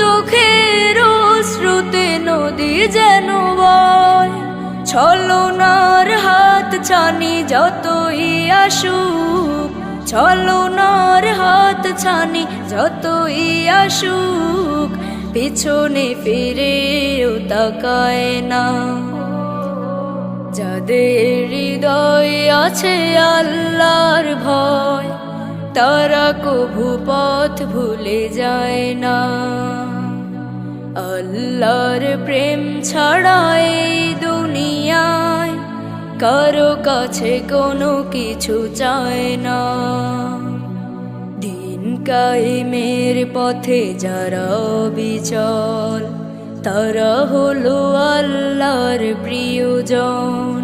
চোখের শ্রুতে নদী যেন বয়। ছলনার হাত ছানি যতই আসুক, ছলনার হাত ছানি যতই আসুক, পিছনে ফিরেও তাকায় না। যাদের হৃদয় আছে আল্লাহর ভয় তারা কভু পথ ভুলে যায় না। আল্লাহর প্রেম ছাড়া এই দুনিয়ায় কারও কাছে কোনো কিছু চায় না। দিন কাইমের পথে যারা বিচল তারা হলো আল্লাহর প্রিয়জন।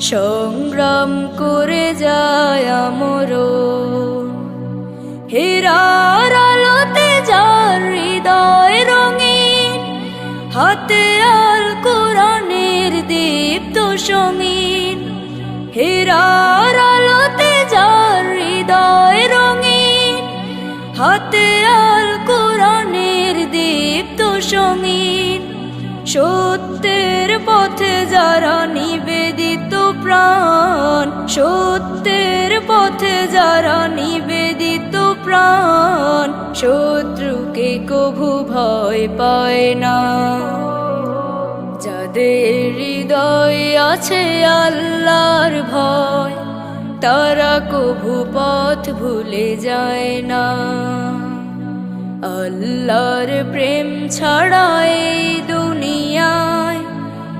সংগ্রাম করে যায় আমর। হেরার আলোতে যার হৃদয় রঙিন, হাতে আল কোরআনের দীপ্ত সঙ্গীন হেরার আলোতে যার হৃদয় রঙিন, হাতে আল কোরআনের দীপ্ত সঙ্গীন সত্যের পথে যারা নিবেদিত প্রাণ, সত্যের পথে যারা নিবেদিত প্রাণ, শত্রুকে কভু ভয় পায় না। যাদের হৃদয় আছে আল্লাহর ভয়, তারা কভু পথ ভুলে যায় না। আল্লাহর প্রেম ছাড়া এই দুনিয়ায়